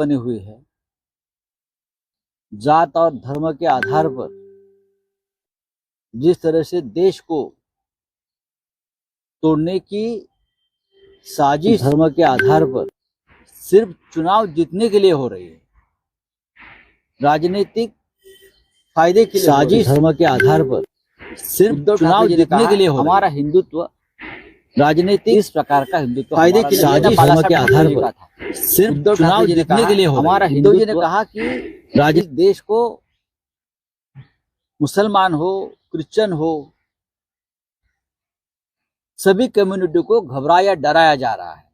बनी हुई है। जात और धर्म के आधार पर जिस तरह से देश को तोड़ने की साजिश धर्म के आधार पर सिर्फ़ चुनाव जीतने के लिए हो रही है राजनीतिक फ़ायदे के लिए साजिश धर्म के आधार पर सिर्फ़ चुनाव जीतने के लिए हो। हमारा हिंदुत्व राजनीतिक इस प्रकार का हिंदुत्व फ़ायदे के साजिश के आधार पर सिर्फ़ चुनाव जीतने के लिए हमारा हिंदू जी ने कहा कि राज देश को मुसलमान हो क्रिश्चियन हो सभी कम्युनिटी को घबराया डराया जा रहा है।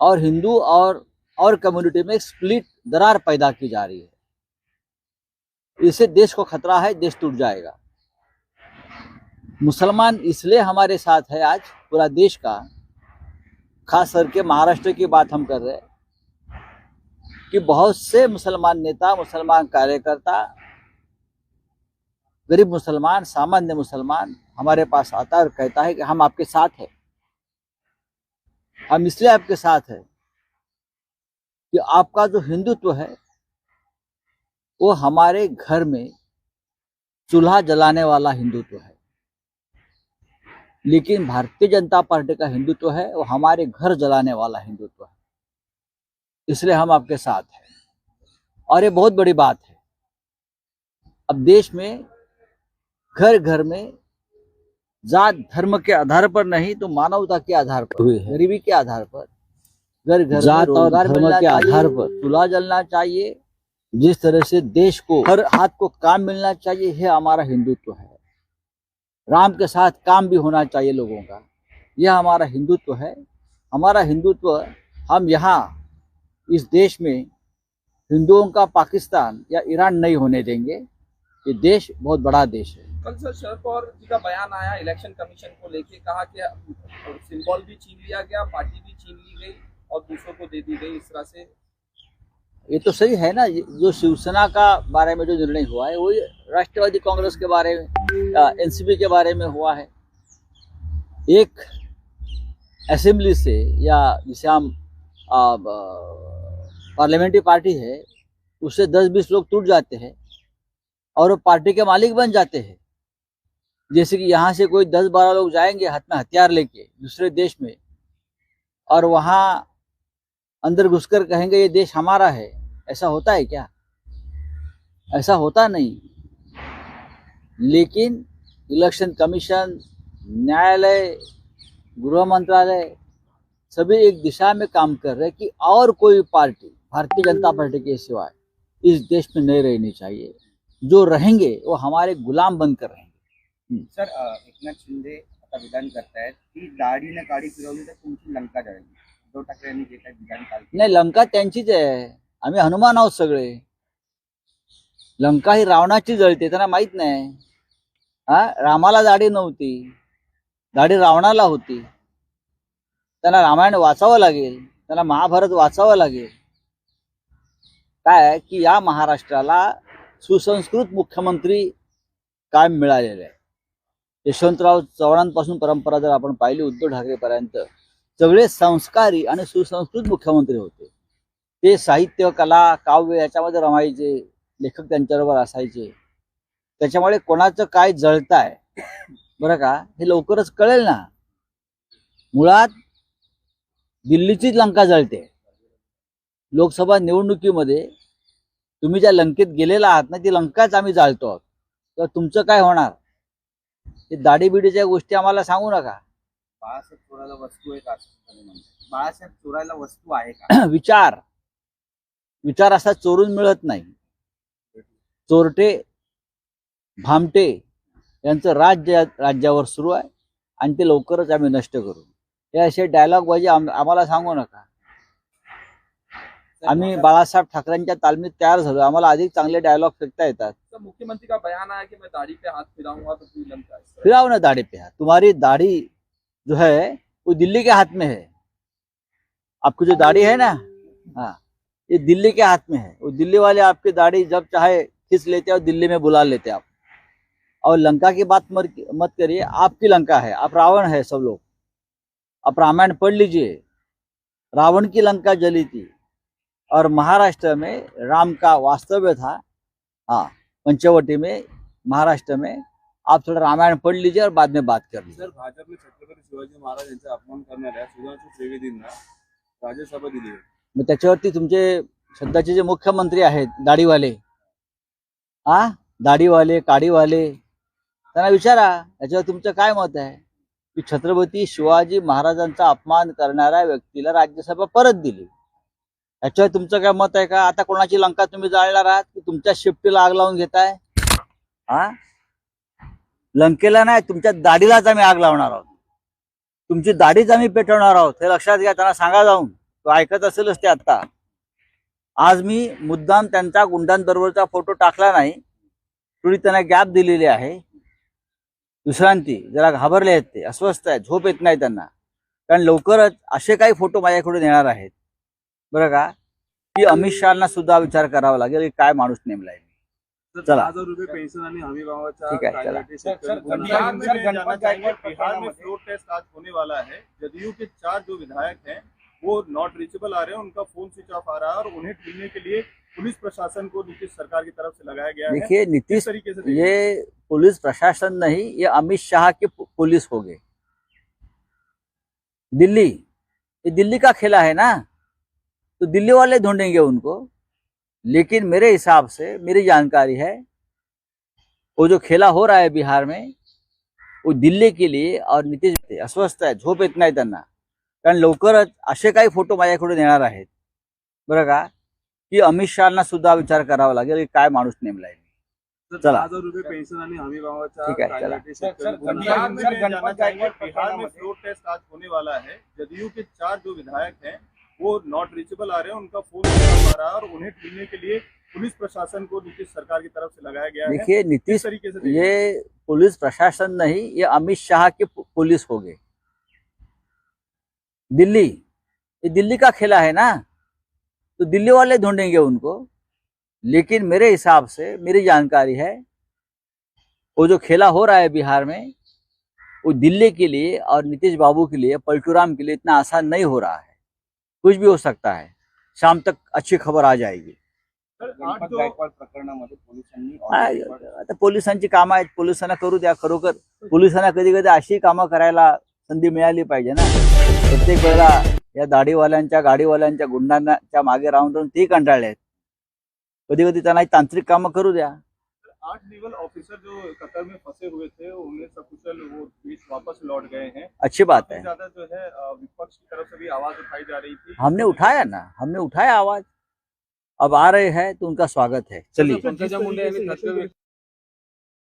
और हिंदू और और कम्युनिटी में स्प्लिट दरार पैदा की जा रही है। इससे देश को खतरा है देश टूट जाएगा। मुसलमान इसलिए हमारे साथ है आज पूरा देश का। खास करके महाराष्ट्र की बात हम कर रहे हैं कि बहुत से मुसलमान नेता, मुसलमान कार्यकर्ता, गरीब मुसलमान, सामान्य मुसलमान हमारे पास आता है और कहता है कि हम आपके साथ हैं। हम इसलिए आपके साथ हैं कि आपका जो हिंदुत्व है, वो हमारे घर में चूल्हा जलाने वाला हिंदुत्व है। लेकिन भारतीय जनता पार्टी का हिंदुत्व है वो हमारे घर जलाने वाला हिंदुत्व है। इसलिए हम आपके साथ हैं। और ये बहुत बड़ी बात है। अब देश में घर घर में जात धर्म के आधार पर नहीं तो मानवता के आधार पर हुई है। गरीबी के आधार पर घर घर जात और धर्म के आधार पर। चूल्हा जलना चाहिए। जिस तरह से देश को हर हाथ को काम मिलना चाहिए यह हमारा हिंदुत्व है। राम के साथ काम भी होना चाहिए लोगों का। यह हमारा हिंदुत्व है। हमारा हिंदुत्व, हम यहाँ इस देश में हिंदुओं का पाकिस्तान या ईरान नहीं होने देंगे। ये देश बहुत बड़ा देश है। कल सर शरद पवार जी का बयान आया, इलेक्शन कमीशन को लेके, कहा कि सिंबल भी छीन लिया गया, पार्टी भी छीन ली गई और दूसरों को दे दी गई इस तरह से। ये तो सही है ना जो शिवसेना का बारे में जो निर्णय हुआ है, वही राष्ट्रवादी कांग्रेस के बारे में एनसीपी के बारे में हुआ है। एक असेंबली से, या जिसे हम पार्लियामेंट्री पार्टी है, उससे दस बीस लोग टूट जाते हैं, और वो पार्टी के मालिक बन जाते हैं। जैसे कि यहाँ से कोई दस बारह लोग जाएँगे हाथ में हथियार लेके दूसरे देश में, और वहाँ अंदर घुसकर कहेंगे, ये देश हमारा है। ऐसा होता है क्या? ऐसा होता नहीं। लेकिन इलेक्शन कमीशन न्यायालय गृह मंत्रालय सभी एक दिशा में काम कर रहे हैं कि और कोई पार्टी भारतीय जनता पार्टी के सिवाय इस देश में नहीं रहनी चाहिए। जो रहेंगे वो हमारे गुलाम बनकर रहेंगे। सर अ, एकनाथ शिंदे आता विधान करतायत की दाढीने काडी फिरवली तर तुमची लंका जळेल उद्धव ठाकरे यांनी जे काही विधान नाही लंका त्यांचीच आहे आम्ही हनुमान आहोत सगळे. लंका ही रावणाची जळते त्यांना माहीत नाही. हा? रामाला दाढी नव्हती. दाढी रावणाला होती. त्यांना रामायण वाचावं लागेल. त्यांना महाभारत वाचावं लागेल. काय? की या महाराष्ट्राला सुसंस्कृत मुख्यमंत्री कायम मिळालेले आहे यशवंतराव चव्हाणांपासून परंपरा जर आपण पाहिली उद्धव ठाकरेपर्यंत सगळे संस्कारी आणि सुसंस्कृत मुख्यमंत्री होते. ते साहित्य कला काव्य याच्यामध्ये रमायचे लेखक त्यांच्याबरोबर असायचे. त्याच्यामुळे कोणाचं काय जळताय बरं का हे लवकरच कळेल ना. मुळात दिल्लीचीच लंका जळते. लोकसभा निवडणुकीमध्ये तुम्ही ज्या लंकेत गेलेला आहात ना ती लंकाच आम्ही जाळतो आहोत. तर तुमचं काय होणार? ते दाढीबिडीच्या गोष्टी आम्हाला सांगू नका. बाळासाहेब चोरायला वस्तू आहे का. बाळासाहेब चोरायला वस्तू आहे का? विचार. विचार असा चोरून मिळत नाही. चोरटे भामटे यांचं राज्य राज्यावर सुरू आहे आणि ते लवकरच आम्ही नष्ट करू. हे असे डायलॉग बाजी आम- आम्हाला सांगू नका. आम्ही बाळासाहेब ठाकरेंच्या तालमीत तयार झालो. आम्हाला अधिक चांगले डायलॉग फेकता येतात. मुख्यमंत्री का बयान आया कि मैं दाढ़ी पे हाथ फिराऊंगा तो। फिराओ ना दाढ़ी पे हाथ. तुम्हारी दाढ़ी जो है वो दिल्ली के हाथ में है. आपकी जो दाढ़ी है ना? हाँ. ये दिल्ली के हाथ में है। वो दिल्ली वाले आपकी दाढ़ी जब चाहे खींच लेते हैं और दिल्ली में बुला लेते आप। और लंका की बात मत मत करिए आपकी लंका है आप रावण है सब लोग। आप रामायण पढ़ लीजिए। रावण की लंका जली थी। और महाराष्ट्र में राम का वास्तव्य था। हाँ पंचवटी में महाराष्ट्र में आप थोड़ा रामायण पढ़ लीजिए और बाद में बात कर लीजिए। सर भाजपने छत्रपती शिवाजी महाराज यांचा अपमान करणाऱ्या सुधांशु त्रिवेदींना राज्यसभा दिली मग त्याच्यावरती तुमचे सध्याचे जे मुख्यमंत्री आहेत दाढीवाले. हा दाढीवाले काडीवाले त्यांना विचारा याच्यावर तुमचं काय मत आहे? की छत्रपती शिवाजी महाराजांचा अपमान करणाऱ्या व्यक्तीला राज्यसभा परत दिली. याच्यावर तुमचं काय मत आहे का? आता कोणाची लंका तुम्ही जाळणार आहात? की तुमच्या शिफ्टीला आग लावून घेताय? हा लंकेला नाही तुमच्या दाढीलाच आम्ही आग लावणार आहोत. तुमची दाढीच आम्ही पेटवणार आहोत. हे लक्षात घ्या त्यांना सांगा जाऊन. तो ऐकत असेलच ते आता. आज मी मुद्दाम त्यांचा गुंडांबरोबरचा फोटो टाकला नाही थोडी त्यांना गॅप दिलेली आहे. विश्रांती जरा घाबरले आहेत ते अस्वस्थ आहेत झोप येत नाही त्यांना. कारण लवकरच असे काही फोटो माझ्याकडून येणार आहेत. बरं का? की अमित शहाना सुद्धा विचार करावा लागेल की काय माणूस नेमलाय. चला. दहा हजार रुपये पेन्शन आणि हमी ठीक आहे, चला. बिहार. में फ्लोर टेस्ट आज होने वाला है जदयू के चार जो विधायक हैं वो नॉट रीचेबल आ रहे हैं उनका फ़ोन स्विच ऑफ़ आ रहा है और उन्हें ढूँढने के लिए पुलिस प्रशासन को नीतीश सरकार की तरफ़ से लगाया गया देखिए नीतीश तरीके से ये पुलिस प्रशासन नहीं ये अमित शाह की पुलिस हो गई दिल्ली ये दिल्ली का खेला है ना? तो दिल्ली वाले ढूंढेंगे उनको। लेकिन मेरे हिसाब से मेरी जानकारी है वो जो खेला हो रहा है बिहार में वो दिल्ली के लिए और नीतीश अस्वस्थ है झोप इतना त्यांना कारण लवकरच असे काही फ़ोटो माझ्याकडून येणार आहेत. बरं का? की अमित शहाना सुद्धा विचार करावा लागेल की काय माणूस नेमलाय चला. रुपये पेन्शन आणि हमी ठीक आहे. बिहार में फ्लोर टेस्ट आज होने वाला है. जदयू के चार जो विधायक हैं वो नॉट रीचेबल आ रहे हैं उनका फ़ोन आ रहा है और उन्हें ढूँढने के लिए पुलिस प्रशासन को नीतीश सरकार की तरफ़ से लगाया गया देखिए नीतीश तरीके से ये पुलिस प्रशासन नहीं ये अमित शाह की पुलिस हो गई दिल्ली ये दिल्ली का खेला है ना? तो दिल्ली वाले ढूंढेंगे उनको। लेकिन मेरे हिसाब से मेरी जानकारी है वो जो खेला हो रहा है बिहार में वो दिल्ली के लिए और नीतीश बाबू के लिए पलटूराम के लिए इतना आसान नहीं हो रहा है। कुछ भी हो सकता है। शाम तक अच्छी खबर आ जाएगी। ऑर्डर आता पोलिसांची कामं आहेत. पोलिसांना करू द्या खरोखर. पोलिसांना कधी कधी अशी कामं करायला संधी मिळाली पाहिजे ना. प्रत्येक वेळेला या दाढीवाल्यांच्या गाडीवाल्यांच्या गुंडांच्या मागे राहून राहून ते कंटाळले आहेत कधी कधी त्यांना तांत्रिक कामं करू द्या. आठ नेवल ऑफिसर जो कतर में फंसे हुए थे उन्हें सकुशल वो देश वापस लौट गए हैं। अच्छी बात है। ज़्यादा जो है विपक्ष की तरफ़ से भी आवाज़ उठाई जा रही थी। हमने उठाया ना हमने उठाया आवाज़। अब आ रहे हैं तो उनका स्वागत है। चलिए। पंकजा मुंडे